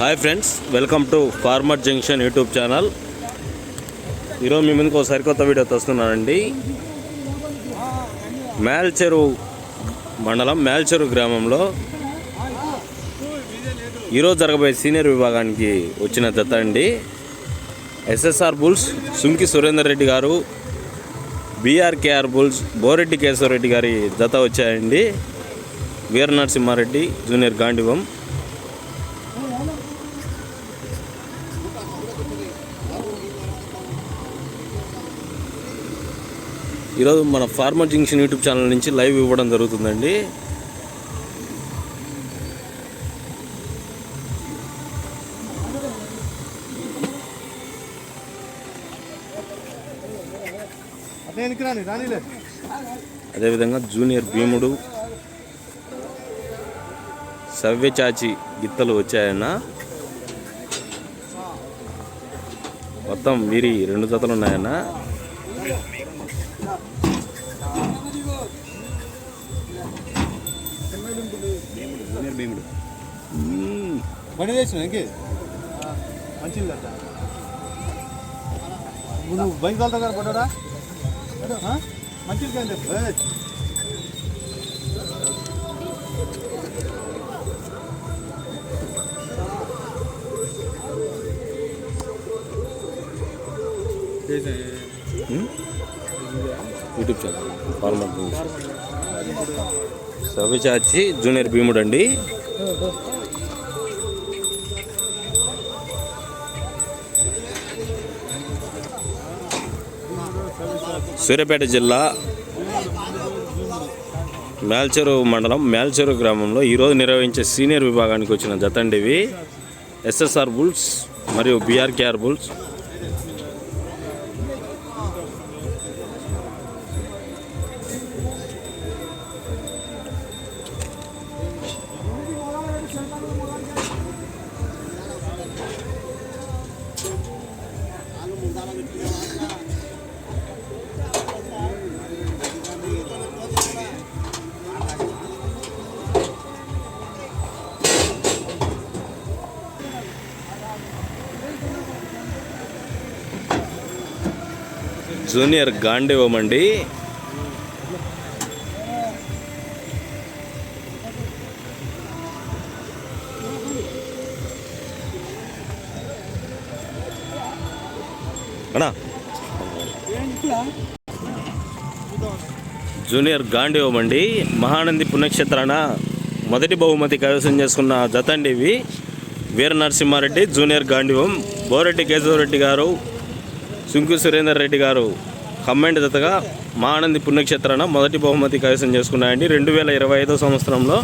Hi friends welcome to farmer junction YouTube channel ఈరోజు మీ ముందుకు ఒక సరికొత్త వీడియో తెస్తున్నానండి. మేల్చెరు మండలం మేల్చెరు గ్రామంలో ఈరోజు జరగబోయే సీనియర్ విభాగానికి వచ్చిన జత అండి. SSR bulls Sunki Surender Reddy garu BRKR bulls Boreddy Keshavareddy గారి జత వచ్చాయండి. వీర నరసింహారెడ్డి జూనియర్ గాండివం. ఈరోజు మన ఫార్మర్ జంక్షన్ యూట్యూబ్ ఛానల్ నుంచి లైవ్ ఇవ్వడం జరుగుతుందండి. అదేవిధంగా జూనియర్ భీముడు సవ్యచాచి గిత్తలు వచ్చాయన్న. మొత్తం వీరి రెండు జతలు ఉన్నాయన్న. బండి ఇంకే బైక్ పడ్డా మంచిది YouTube channel farmer Savyasachi junior Bheemudu అండి. సూర్యాపేట జిల్లా మేల్చెరు మండలం మేల్చెరు గ్రామంలో ఈరోజు నిర్వహించే సీనియర్ విభాగానికి వచ్చిన జతండివి ఎస్ఎస్ఆర్ బుల్స్ మరియు బీఆర్కేఆర్ బుల్స్. జూనియర్ గాండివం అండి అన్నా. జూనియర్ గాండివం అండి మహానంది పుణ్యక్షేత్రాన మొదటి బహుమతి కైవసం చేసుకున్న జతండి ఇవి. వీర నరసింహారెడ్డి జూనియర్ గాండివం. బోరెడ్డి కేశవరెడ్డి గారు. సుంకు సురేందర్ రెడ్డి గారు కమ్మెంట్ జతగా మానంది పుణ్యక్షేత్రాన మొదటి బహుమతి కైవసం చేసుకున్నాయండి. రెండు వేల ఇరవై ఐదో సంవత్సరంలో